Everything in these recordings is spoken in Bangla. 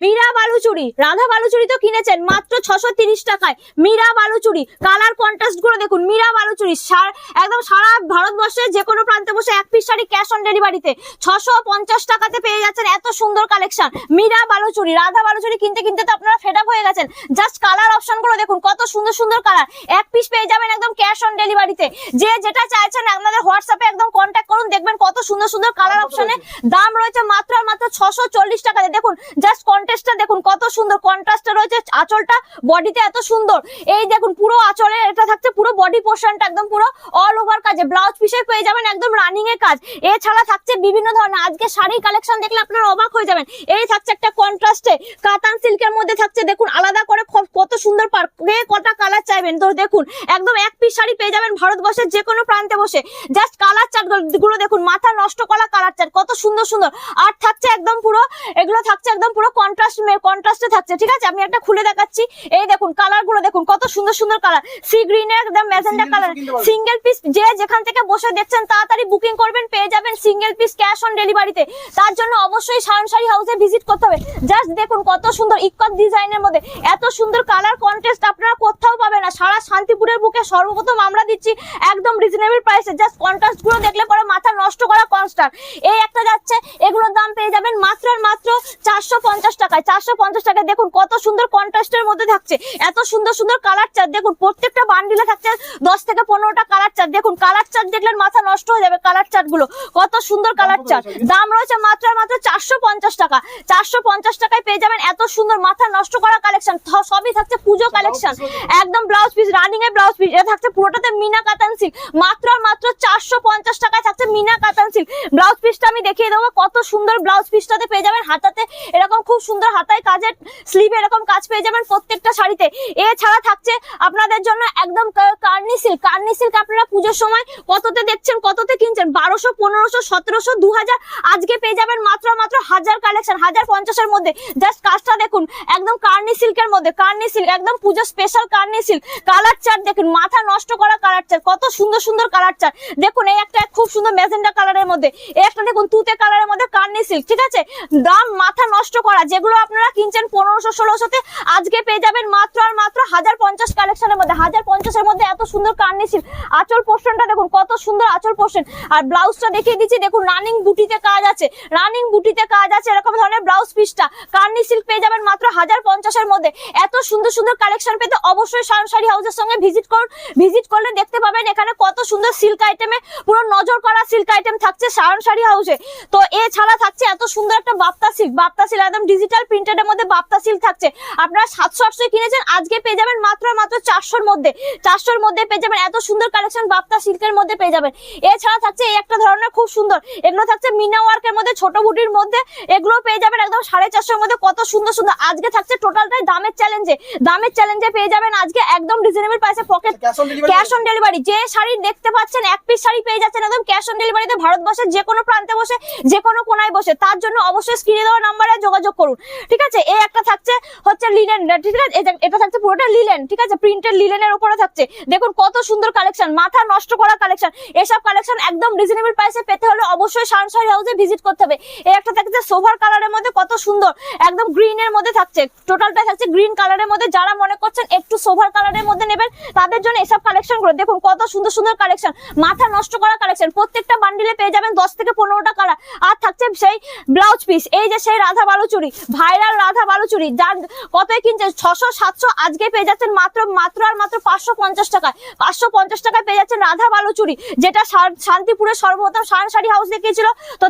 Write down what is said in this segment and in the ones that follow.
মীরা বালুচুরি রাধা বালুচুরি তো কিনেছেন মাত্র ছশো তিরিশ টাকায়। মীরা বালুচুরি কালার কন্ট্রাস্টগুলো দেখুন মীরা বালুচুরি একদম সারা ভারতবর্ষের যে কোনো প্রান্তে বসে এক পিস শাড়ি ক্যাশ অন ডেলিভারিতে ছশো পঞ্চাশ টাকাতে পেয়ে যাচ্ছেন এত সুন্দর কালেকশন মীরা বালুচুরি রাধা বালুচুরি কিনতে কিনতে তো আপনারা ফেড আপ হয়ে গেছেন। জাস্ট কালার অপশনগুলো দেখুন কত সুন্দর সুন্দর কালার এক পিস পেয়ে যাবেন একদম ক্যাশ অন ডেলিভারিতে যে যেটা চাইছেন আপনাদের হোয়াটসঅ্যাপে একদম কন্ট্যাক্ট করুন দেখবেন কত সুন্দর সুন্দর কালার অপশনে দাম রয়েছে মাত্র আর মাত্র ছশো চল্লিশ টাকাতে। দেখুন জাস্ট কন্টেস্টটা দেখুন, কত সুন্দর কন্ট্রাস্টে রয়েছে, আঁচলটা বডিতে এত সুন্দর। এই দেখুন, পুরো আঁচলে এটা থাকছে, পুরো বডি পোর্শনটা একদম পুরো অল ওভার কাজে। ব্লাউজ পিসে পেয়ে যাবেন একদম রানিং এর কাজ। এছাড়া থাকছে বিভিন্ন ধরনের, আজকে শাড়ি কালেকশন দেখলে আপনারা অবাক হয়ে যাবেন। এই থাকছে একটা কন্ট্রাস্টে কাতান সিল্কের মধ্যে থাকছে, দেখুন, আলাদা করে কত সুন্দর পার কটা কালার চাইবেন? তো দেখুন, একদম এক পিস শাড়ি পেয়ে যাবেন ভারতবর্ষের যে কোনো প্রান্তে বসে। জাস্ট কালার চার্টগুলো দেখুন, মাথা নষ্ট করা কালার চার্ট কত সুন্দর সুন্দর। আর থাকছে একদম পুরো, এগুলো থাকছে একদম পুরো কন্ট্রাস্ট কন্ট্রাস্টে থাকছে ঠিক আছে? আমি একটা খুলে দেখাচ্ছি। এই দেখুন কালারগুলো দেখুন কত সুন্দর সুন্দর কালার সি গ্রিনের একদম ম্যাজেন্ডা কালার। সিঙ্গেল পিস যে যেখান থেকে বসে দেখছেন তাড়াতাড়ি বুকিং করবেন পেয়ে যাবেন সিঙ্গেল পিস ক্যাশ অন ডেলিভারিতে তার জন্য অবশ্যই সায়নসারি হাউসে ভিজিট করতে হবে। জাস্ট দেখুন কত সুন্দর ইকত ডিজাইনের মধ্যে। এত সুন্দর কালার কন্টেস্ট আপনারা কোথাও পাবেন না। সারা শান্তিপুরের বুকে সর্বপ্রথম আমরা দিচ্ছি একদম রিজনেবল প্রাইসে জাস্ট কন্ট্রাস্টগুলো দেখলে পরে মাথা নষ্ট করা কনস্টার এই একটা যাচ্ছে এগুলোর দাম পেয়ে যাবেন মাত্র আর মাত্র চারশো পঞ্চাশ টাকায় চারশো পঞ্চাশ টাকায় দেখুন কত সুন্দর কন্ট্রাস্টের মধ্যে থাকছে। এত সুন্দর সুন্দর কালার চার্ট দেখুন প্রত্যেকটা বান্ডিলে থাকছে দশ থেকে পনেরোটা কালার চার্ট দেখুন কালার চার্ট দেখলে মাথা নষ্ট হয়ে যাবে কালার চার্টগুলো। কত সুন্দর কালার রয়েছে? দাম রয়েছে মাত্র মাত্র চারশো পঞ্চাশ টাকা। চারশো পঞ্চাশ টাকায় পেয়ে যাবেন এত সুন্দর মাথা নষ্ট করা কালেকশন সবই থাকছে পুজো কালেকশন একদম ব্লাউজ পিস রানিং এর ব্লাউজ পিস এটা থাকছে পুরোটাতে মিনা কাতান সিল্ক মাত্র মাত্র চারশো পঞ্চাশ টাকায় থাকছে মিনা কাতান সিল্ক ব্লাউজ পিসটা আমি দেখিয়ে দেবো কত সুন্দর ব্লাউজ পিসটাতে পেয়ে যাবেন। হাতাতে এরকম খুব সুন্দর হাতায় কাজের স্লিভে এরকম কাজ পেয়ে যাবেন প্রত্যেকটা শাড়িতে। এছাড়া থাকছে আপনাদের জন্য একদম কার্নি সিল্ক কার্নি সিল্ক আপনারা পুজোর সময় কততে দেখছেন, কততে কিনছেন? বারোশো, পনেরোশো, সতেরোশো দু আজকে পেয়ে যাবেন মাত্র মাত্র হাজার কালেকশন হাজার পঞ্চাশের মধ্যে। জাস্ট কাজটা দেখুন, একদম কার্নি সিল্কের মধ্যে, কার্নি সিল্ক একদম Puja special Karni silk colour chart দেখুন, মাথা নষ্ট করা কালার চার্ট কত সুন্দর সুন্দর কালার চার্ট দেখুন, এই একটা খুব সুন্দর ম্যাজেন্ডা কালারের মধ্যে, এই একটা দেখুন, তুতে কালারের মধ্যে কার্নি সিল্ক ঠিক আছে? দাম মাথা নষ্ট করা যেগুলো আপনারা কিনছেন পনেরোশো, ষোলোশোতে। আজকে পেয়ে যাবেন মাত্র আর মাত্র হাজার পঞ্চাশ কালেকশনের মধ্যে। হাজার পঞ্চাশের মধ্যে এত সুন্দর কার্নি সিল্ক আঁচল পোর্শনটা দেখুন, কত সুন্দর আচল পোর্শন। আর ব্লাউজটা দেখিয়ে দিচ্ছি, দেখুন রানিং বুটিতে কাজ আছে। রানিং বুটিতে কাজ আছে, এরকম ধরনের ব্লাউজ পিসটা। কার্নি সিল্ক পেয়ে যাবেন মাত্র হাজার পঞ্চাশের মধ্যে। এত সুন্দর সুন্দর কালেকশন পেতে অবশ্যই শাড়ি হাউসের সঙ্গে ভিজিট করুন। ভিজিট করলে দেখতে পাবেন এখানে কত সুন্দর সিল্ক আইটেমে পুরো নজর করা সিল্ক আইটেম থাকছে শাড়ি হাউসে তো এছাড়া থাকছে এত সুন্দর একটা বাপ্তা সিল্ক বাপ্তা সিল্ক একদম ডিজিটাল প্রিন্টেড এর মধ্যে বাপ্তা সিল্ক থাকছে। আপনারা সাতশো আটশো কিনেছেন আজকে পেয়ে যাবেন মাত্র মাত্র চারশোর মধ্যে। চারশোর মধ্যে পেয়ে যাবেন এত সুন্দর কালেকশন বাপ্তা সিল্কের মধ্যে পেয়ে যাবেন। এছাড়া থাকছে এই একটা ধরনের খুব সুন্দর এগুলো থাকছে মিনা ওয়ার্কের মধ্যে ছোট বুটির মধ্যে এগুলো পেয়ে যাবেন একদম সাড়ে চারশোর মধ্যে কত সুন্দর সুন্দর। আজকে থাকছে টোটালটাই দামের চ্যালেঞ্জে দামের চ্যালেঞ্জে পেয়ে যাবেন আজকে একদম রিজনেবল প্রাইসে pocket cash on delivery cash on delivery যে শাড়ি দেখতে পাচ্ছেন এক পিস শাড়ি পেয়ে যাচ্ছেন একদম ক্যাশ অন ডেলিভারিতে ভারতবর্ষের যে কোনো প্রান্তে বসে যে কোনো কোনায় বসে তার জন্য অবশ্যই স্ক্রিনে দেওয়া নাম্বারে যোগাযোগ করুন। ঠিক আছে? এই একটা থাকছে হচ্ছে লিলেন ঠিক আছে? এটা- থাকছে পুরোটা লিলেন ঠিক আছে? প্রিন্টেড লিলেনের উপরে থাকছে। দেখুন কত সুন্দর কালেকশন মাথা নষ্ট করা কালেকশন এসব কালেকশন একদম রিজনেবল প্রাইসে পেতে হলে অবশ্যই সানশাই হাউসে ভিজিট করতে হবে। এই একটা থাকছে সোভার কালারের মধ্যে কত সুন্দর, একদম গ্রিন এর মধ্যে থাকছে। টোটালটা থাকছে গ্রিন কালারের মধ্যে। যারা মনে করছেন একটু সোভার কালারের মধ্যে নেবেন, তাদের জন্য এসব কালেকশনগুলো, দেখুন কত সুন্দর সুন্দর কালেকশন মাথা নষ্ট করা কালেকশন প্রত্যেকটা বান্ডিলে পেয়ে যাবেন দশ থেকে পনেরোটা কালার আর থাকছে সেই ব্লাউজ পিস এই যে সেই রাধা বালুচুরি ভাইরাল রাধা বালুচুরি। যার কতই কিনছেন ছশো, সাতশো, আজকে পেয়ে যাচ্ছেন মাত্র মাত্র আর মাত্র পাঁচশো পঞ্চাশ টাকায়। পাঁচশো পঞ্চাশ টাকায় পেয়ে যাচ্ছেন রাধা বালুচুরি, যেটা শান্তিপুরের সর্বপ্রথম শান শাড়ি হাউস দেখিয়েছিল। তো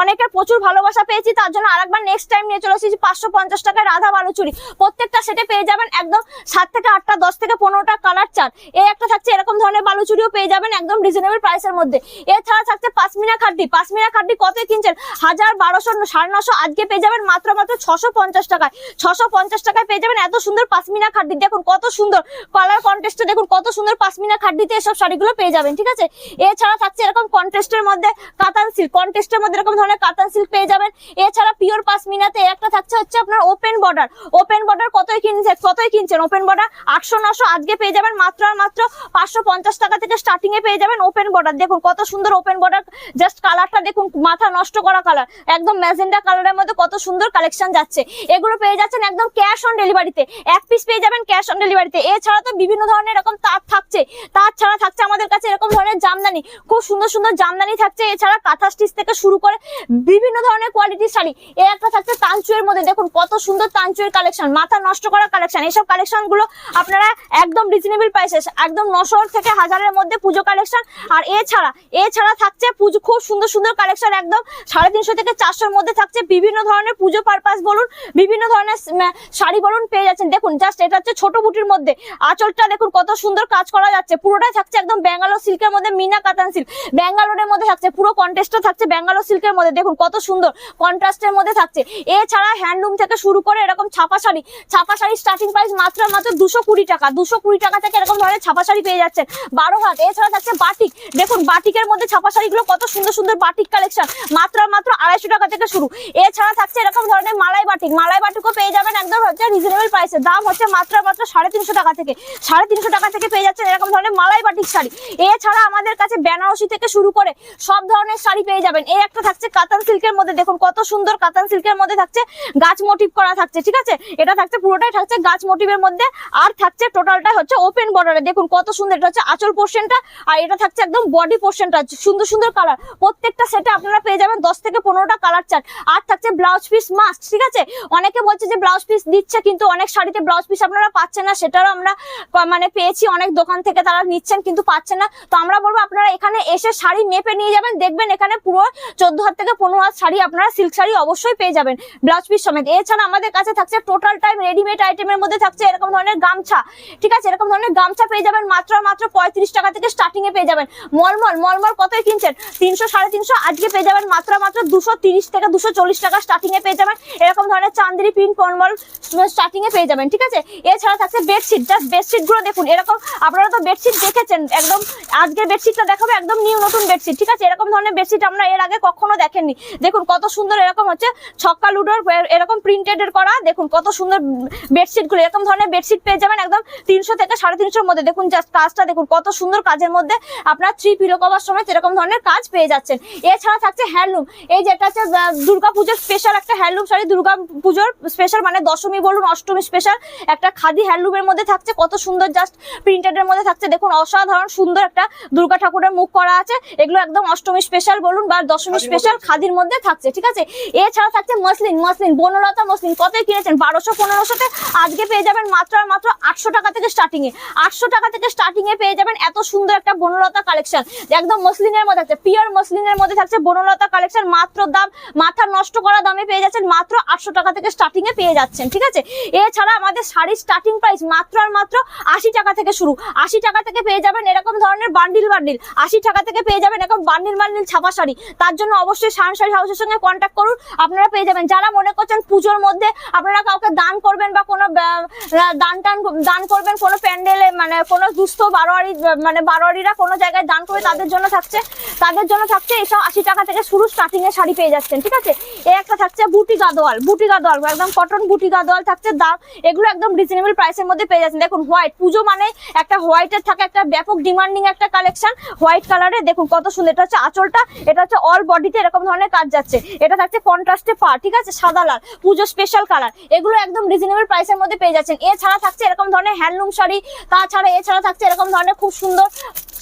অনেকের প্রচুর ভালোবাসা পেয়েছি, তার জন্য আরেকবার নেক্সট টাইম নিয়ে চলে এসেছি পাঁচশো পঞ্চাশ টাকায় রাধা বালুচুরি। প্রত্যেকটা সেটে পেয়ে যাবেন একদম সাত থেকে আটটা, দশ থেকে পনেরোটা কালার চার এই একটা থাকছে এরকম ধরনের বালুচুরিও পেয়ে যাবেন একদম রিজনেবল প্রাইসের মধ্যে। এছাড়া থাকছে পাসমিনা খাড্ডি পাসমিনা খাড্ডি কত কিনছেন? হাজার, বারোশো, সাড়ে নশো আজকে পেয়ে যাবেন মাত্র মাত্র ছশো পঞ্চাশ টাকায়। ছশো পঞ্চাশ টাকায় পেয়ে যাবেন এত সুন্দর পাসমিনা খাড্ডি। দেখুন কত সুন্দর কালার কন্টেস্টে দেখুন কত সুন্দর পাসমিনা খাড্ডিতে এসব শাড়িগুলো পেয়ে যাবেন, ঠিক আছে? এছাড়া থাকছে এরকম কন্টেস্টের মধ্যে কাতান সিল্ক কন্টেস্টের মধ্যে এরকম ধরনের কাতান সিল্ক পেয়ে যাবেন। এছাড়া পিওর পাসমিনাতে এই একটা থাকছে হচ্ছে আপনার ওপেন বর্ডার ওপেন বর্ডার কতই কিনছে কতই কিনছেন? ওপেন বর্ডার আটশো নশো আজকে পেয়ে যাবেন মাত্র আর মাত্র পাঁচশো পঞ্চাশ টাকা থেকে স্টার্টিং এ পেয়ে যাবেন ওপেন বর্ডার দেখুন কত সুন্দর ওপেন বর্ডার জাস্ট কালারটা দেখুন মাথা নষ্ট করা কালার একদম ম্যাজেন্ডা কালারের মধ্যে কত সুন্দর কালেকশন যাচ্ছে। এগুলো পেয়ে যাচ্ছেন একদম ক্যাশ অন ডেলিভারিতে এক পিস পেয়ে যাবেন ক্যাশ অন ডেলিভারিতে এছাড়া তো বিভিন্ন ধরনের এরকম তার থাকছে। তার ছাড়া থাকছে আমাদের কাছে এরকম ধরনের জামদানি। খুব সুন্দর সুন্দর জামদানি থাকছে। এছাড়া কাঁথা স্টিচ থেকে শুরু করে বিভিন্ন ধরনের কোয়ালিটির শাড়ি। এ একটা থাকছে তাঞ্চুয়ের মধ্যে। দেখুন, কত সুন্দর তাঞ্চুয়ের কালেকশন মাথা নষ্ট করা কালেকশন এইসব কালেকশনগুলো আপনারা একদম রিজনেবল প্রাইসে একদম নশো থেকে হাজারের মধ্যে পুজো কালেকশন আর এছাড়া এছাড়া থাকছে পুজো খুব সুন্দর সুন্দর কালেকশন একদম সাড়ে তিনশো থেকে চারশোর মধ্যে থাকছে বিভিন্ন ধরনের পুজো পারপাস বলুন, বিভিন্ন ধরনের শাড়ি বলুন পেয়ে যাচ্ছেন। দেখুন জাস্ট এটা হচ্ছে ছোট বুটির মধ্যে। আঁচলটা দেখুন কত সুন্দর কাজ করা যাচ্ছে। পুরোটাই থাকছে একদম ব্যাঙ্গালোর সিল্কের মধ্যে, মিনা কাতান সিল্ক ব্যাঙ্গালোরের মধ্যে থাকছে, পুরো কন্টেস্টটা থাকছে ব্যাঙ্গালোর সিল্কের মধ্যে। দেখুন, কত সুন্দর কন্ট্রাস্টের মধ্যে থাকছে। এছাড়া হ্যান্ডলুম থেকে শুরু করে এরকম ছাপা শাড়ি ছাপা শাড়ি স্টার্টিং প্রাইস মাত্র মাত্র দুশো কুড়ি টাকা। দুশো কুড়ি টাকা থেকে এরকম ধরনের ছাপা শাড়ি পেয়ে যাচ্ছেন। বারো হাত। এছাড়া থাকছে বাটিক দেখুন বাটিকের মধ্যে ছাপা শাড়িগুলো কত সুন্দর সুন্দর বাটিক কালেকশন মাত্র মাত্র আড়াইশো টাকা থেকে শুরু। এছাড়া থাকছে এরকম ধরনের মালাই বাটিক। মালাই বাটিকও পেয়ে যাবেন একদম হচ্ছে রিজনেবল প্রাইসে দাম হচ্ছে মাত্র মাত্র সাড়ে তিনশো টাকা থেকে। সাড়ে তিনশো টাকা থেকে পেয়ে যাচ্ছেন এরকম ধরনের মালাই বাটিক শাড়ি। এছাড়া আমাদের কাছে বেনারসি থেকে শুরু করে সব ধরনের শাড়ি পেয়ে যাবেন। এই একটা থাকছে কাতান সিল্কের মধ্যে। দেখুন কত সুন্দর কাতান সিল্কের মধ্যে থাকছে গাছ মোটিভ করা থাকছে, ঠিক আছে? এটা থাকছে, পুরোটাই থাকছে গাছ মোটিভের মধ্যে। আর থাকছে টোটালটা হচ্ছে ওপেন বর্ডারে দেখুন কত সুন্দর, এটা হচ্ছে আঁচল পোর্শনটা আর এটা থাকছে একদম বডি পোর্শনটা সুন্দর সুন্দর কালার প্রত্যেকটা সেটে আপনারা পেয়ে যাবেন দশ থেকে পনেরোটা কালার চার্ট আর থাকছে ব্লাউজ পিস মাস্ট ঠিক আছে? অনেকে বলছে যে ব্লাউজ পিস দিচ্ছে, কিন্তু অনেক শাড়িতে ব্লাউজ পিস আপনারা পাচ্ছেন না, সেটারও আমরা মানে পেয়েছি, অনেক দোকান থেকে তারা নিচ্ছেন, কিন্তু পাচ্ছেন না। তো আমরা বলব আপনারা এখানে এসে শাড়ি মেপে নিয়ে যাবেন, দেখবেন এখানে পুরো চোদ্দ হাত থেকে পনেরো হাত শাড়ি আপনারা সিল্ক শাড়ি অবশ্যই পেয়ে যাবেন ব্লাউজ পিস সমেত। এছাড়া আমাদের কাছে থাকছে টোটাল টাইম রেডিমেড আইটেমের মধ্যে থাকছে এরকম ধরনের গামছা, ঠিক আছে? এরকম ধরনের গামছা পেয়ে যাবেন, মাত্র মাত্র পঁয়ত্রিশ টাকা থেকে স্টার্টিং এ পেয়ে যাবেন। মলমল মলমল কতই কিনছেন? তিনশো সাড়ে তিনশো আজকে পেয়ে যাবেন, মাত্র মাত্র দুশো তিরিশ থেকে দুশো চল্লিশ টাকা স্টার্টিং এ পেয়ে যাবেন। এরকম ধরনের চান্দিরি প্রিন্ট মলমল স্টার্টিং এ পেয়ে যাবেন, ঠিক আছে? এছাড়া থাকছে বেডশিট জাস্ট বেডশিটগুলো দেখুন। এরকম আপনারা তো বেডশিট দেখেছেন, একদম আজকের বেডশিটটা দেখাবো একদম নিউ নতুন বেডশিট ঠিক আছে? এরকম ধরনের বেডশিট আমরা এর আগে কখনো দেখেননি। দেখুন কত সুন্দর এরকম হচ্ছে ছক্কা লুডোর এরকম প্রিন্টেড করা। দেখুন কত সুন্দর বেডশিটগুলো, এরকম ধরনের বেডশিট পেয়ে যাবেন একদম তিনশো থেকে সাড়ে তিনশোর মধ্যে। দেখুন জাস্ট কাজটা দেখুন, কত সুন্দর কাজের মধ্যে আপনার থ্রি পিলো কভার সময় এরকম ধরনের কাজ পেয়ে যাচ্ছেন। এছাড়া থাকছে হ্যান্ডলুম এই যেটা হচ্ছে দুর্গা পুজোর স্পেশাল একটা হ্যান্ডলুম শাড়ি দুর্গা পুজোর স্পেশাল মানে দশমী বলুন অষ্টমী স্পেশাল একটা খাদি হ্যান্ডলুমের মধ্যে থাকছে। কত সুন্দর জাস্ট প্রিন্টেড এর মধ্যে থাকছে। দেখুন অসাধারণ সুন্দর একটা দুর্গা ঠাকুরের মুখ করা আছে। এগুলো একদম অষ্টমী স্পেশাল বলুন বা দশমী স্পেশাল খাদির মধ্যে থাকছে ঠিক আছে? এছাড়া থাকছে মসলিন মসলিন বনলতা মসলিন। কতই কিনেছেন? বারোশো পনেরোশোতে আজকে পেয়ে যাবেন মাত্র আর মাত্র আটশো টাকা থেকে স্টার্টিং এ। আটশো টাকা থেকে স্টার্টিং এ পেয়ে যাবেন এত সুন্দর একটা বনলতা কালেকশন একদম মসলিনের মধ্যে থাকছে পিওর মসলিনের মধ্যে থাকছে বনলতা কালেকশন মাত্র দাম মাথা নষ্ট করা দামে পেয়ে যাচ্ছেন মাত্র আটশো টাকা থেকে স্টার্টিং এ পেয়ে যাচ্ছেন, ঠিক আছে? এছাড়া আমাদের শাড়ির স্টার্টিং প্রাইস মাত্র আর মাত্র আশি টাকা থেকে শুরু। আশি টাকা থেকে পেয়ে যাবেন এরকম ধরনের বান্ডিল বান্ডিল আশি টাকা থেকে পেয়ে যাবেন এরকম বান্ডিল বান্ডিল ছাপা শাড়ি। তার জন্য অবশ্যই শান শাড়ি হাউসের সঙ্গে কন্ট্যাক্ট করুন, আপনারা পেয়ে যাবেন। যারা মনে করছেন পুজোর মধ্যে আপনারা কাউকে দান করবেন বা কোনো দান টান, দান করবেন, কোনো প্যান্ডেলে মানে কোনো দুস্থ বারোয়ারি মানে বারোয়ারিরা কোনো জায়গায় দান করে তাদের জন্য থাকছে, তাদের জন্য থাকছে এসব আশি টাকা থেকে শুরু স্টার্টিং এ শাড়ি পেয়ে যাচ্ছেন, ঠিক আছে? এ একটা থাকছে বুটি গাদোয়াল বুটি গাদোয়াল একদম কটন বুটি গাদোয়াল থাকছে, দাম, এগুলো একদম রিজনেবল প্রাইসের মধ্যে পেয়ে যাচ্ছেন। দেখুন হোয়াইট পুজো মানে একটা হোয়াইটের থাকে একটা ব্যাপক ডিমান্ডিং একটা কালেকশন হোয়াইট কালারের দেখুন কত সুন্দর, এটা হচ্ছে আঁচলটা, এটা হচ্ছে অল বডিতে এরকম ধরনের কাজ যাচ্ছে। এটা থাকছে কন্ট্রাস্টে পা ঠিক আছে? সাদা লাল, পুজো স্পেশাল কালার এগুলো একদম রিজনেবল প্রাইসের মধ্যে পেয়ে যাচ্ছেন। এছাড়া থাকছে এরকম ধরনের হ্যান্ডলুম শাড়ি, তাছাড়া এছাড়া থাকছে এরকম ধরনের খুব সুন্দর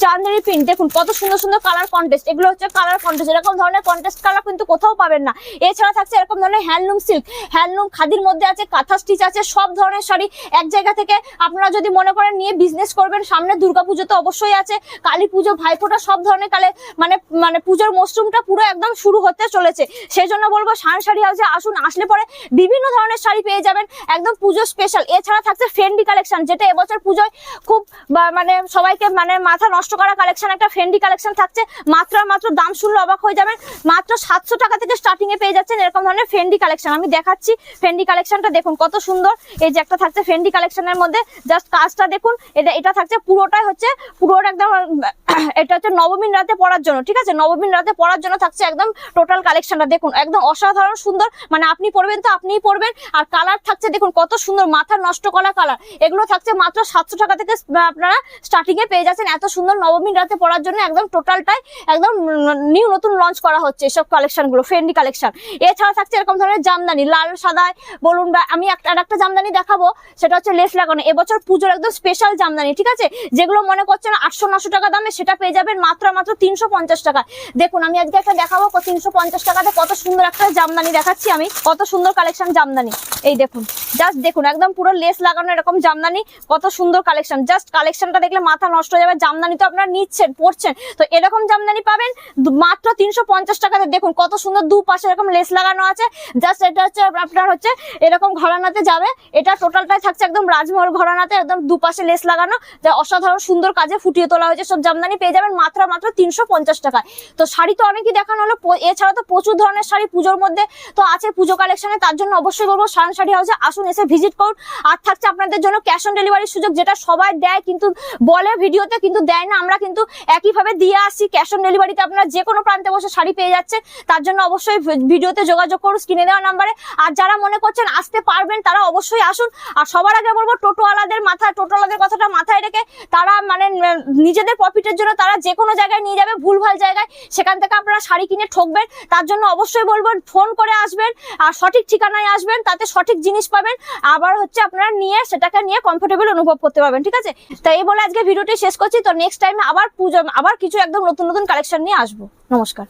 চান্দেরি প্রিন্ট দেখুন কত সুন্দর সুন্দর কালার কন্টেস্ট এগুলো হচ্ছে কালার কন্টেস্ট এরকম ধরনের কন্টেস্ট কালার কিন্তু কোথাও পাবেন না। এছাড়া থাকছে এরকম ধরনের হ্যান্ডলুম সিল্ক, হ্যান্ডলুম খাদির মধ্যে আছে, কাঁথা স্টিচ আছে, সব ধরনের শাড়ি এক জায়গা থেকে আপনারা যদি মনে করেন নিয়ে বিজনেস করবেন, সামনে দুর্গাপুজো তো অবশ্যই আছে, কালী পুজো, ভাইফোঁটা, সব ধরনের কালে মানে মানে পুজোর মরশুমটা পুরো একদম শুরু হতে চলেছে। সেই জন্য বলব, শান শাড়ি হাউসে আসুন, আসলে পরে বিভিন্ন ধরনের শাড়ি পেয়ে যাবেন, একদম পুজো স্পেশাল এছাড়া থাকছে ফেন্ডি কালেকশন যেটা এবছর পুজোয় খুব মানে সবাইকে মানে মাথা নষ্ট করা কালেকশন একটা ফেন্ডি কালেকশন থাকছে, মাত্র মাত্র দাম শুনলে অবাক হয়ে যাবেন, মাত্র সাতশো টাকা থেকে স্টার্টিং এ পেয়ে যাচ্ছেন এরকম ধরনের ফেন্ডি কালেকশন আমি দেখাচ্ছি ফেন্ডি কালেকশনটা দেখুন, কত সুন্দর। এই যে একটা থাকছে ফেন্ডি কালেকশনের মধ্যে। জাস্ট কাজটা দেখুন, এটা এটা থাকছে পুরোটাই হচ্ছে পুরোটা একদম এটা হচ্ছে নবমীর রাতে পড়ার জন্য, ঠিক আছে? নবমীর রাতে পড়ার জন্য থাকছে একদম টোটাল কালেকশনটা দেখুন, একদম অসাধারণ সুন্দর। মানে আপনি পড়বেন তো আপনিই পড়বেন আর কালার থাকছে, দেখুন, কত সুন্দর। মাথা নষ্ট করা কালার এগুলো থাকছে মাত্র সাতশো টাকা থেকে আপনারা স্টার্টিং এ পেয়ে যাচ্ছেন। এত সুন্দর নবমীর রাতে পড়ার জন্য একদম টোটালটাই একদম নিউ নতুন লঞ্চ করা হচ্ছে এসব কালেকশনগুলো ফ্রেন্ডলি কালেকশন এছাড়া থাকছে এরকম ধরনের জামদানি, লাল, সাদায়। বলুন বা আমি একটা একটা জামদানি দেখাবো, সেটা হচ্ছে লেস লাগানো। এবছর পুজোর একদম স্পেশাল জামদানি, ঠিক আছে? যেগুলো মনে করছেন আটশো নশো টাকা দামে, সেটা পেয়ে যাবেন মাত্র মাত্র তিনশো পঞ্চাশ টাকা দেখুন, আমি আজকে একটা দেখাবো তিনশো পঞ্চাশ টাকাতে কত সুন্দর একটা জামদানি দেখাচ্ছি আমি। কত সুন্দর কালেকশন জামদানি। এই দেখুন জাস্ট দেখুন, একদম পুরো লেস লাগানো এরকম জামদানি, কত সুন্দর কালেকশন জাস্ট কালেকশনটা দেখলে মাথা নষ্ট হয়ে যাবে, জামদানি তো আপনারা নিচ্ছেন পড়ছেন তো এরকম জামদানি পাবেন মাত্র তিনশো পঞ্চাশ টাকাতে। দেখুন, কত সুন্দর দু পাশে এরকম লেস লাগানো আছে। জাস্ট এটা হচ্ছে আপনার হচ্ছে এরকম ঘরানাতে যাবে। এটা টোটালটাই থাকছে একদম রাজমহল ঘরানাতে, একদম দুপাশে লেস লাগানো, যা অসাধারণ সুন্দর কাজে ফুটিয়ে তোলা হয়েছে। সব জামদানি পেয়ে যাবেন মাত্র মাত্র তিনশো পঞ্চাশ টাকায়। তো শাড়ি তো অনেকই দেখানো হলো এছাড়া তো প্রচুর ধরনের শাড়ি পুজোর মধ্যে তো আছে পুজো কালেকশনে তার জন্য অবশ্যই বলব সারান শাড়ি হাউসে আসুন, এসে ভিজিট করুন। আর থাকছে আপনাদের জন্য ক্যাশ অন ডেলিভারির সুযোগ, যেটা সবাই দেয় কিন্তু বলে ভিডিওতে, কিন্তু দেয় না। আমরা কিন্তু একইভাবে দিয়ে আসছি ক্যাশ অন ডেলিভারিতে আপনারা যে কোনো প্রান্তে বসে শাড়ি পেয়ে যাচ্ছে তার জন্য অবশ্যই ভিডিওতে যোগাযোগ করুন স্ক্রিনে দেওয়া নাম্বারে আর যারা মনে করছেন আসতে পারবেন, তারা অবশ্যই আসুন। আর সবার আগে বলব, টোটোওয়ালাদের মাথা টোটোওয়ালাদের কথাটা মাথায় রেখে তারা মানে নিজেদের প্রফিটের জন্য তারা যে কোনো জায়গায় নিয়ে যাবে, ভুলভাল জায়গায়। সেখান থেকে আপনারা শাড়ি কিনে ঠকবেন। তার জন্য অবশ্যই বলব ফোন করে আসবেন। আর সঠিক ঠিকানায় আসবেন, তাতে সঠিক জিনিস পাবেন। আবার হচ্ছে আপনারা নিয়ে, সেটাকে নিয়ে কমফোর্টেবল অনুভব করতে পারবেন, ঠিক আছে? তাই এই বলে আজকে ভিডিওটি শেষ করছি। তো নেক্সট টাইমে আবার পুজো, আবার কিছু একদম নতুন নতুন কালেকশন নিয়ে আসব। নমস্কার।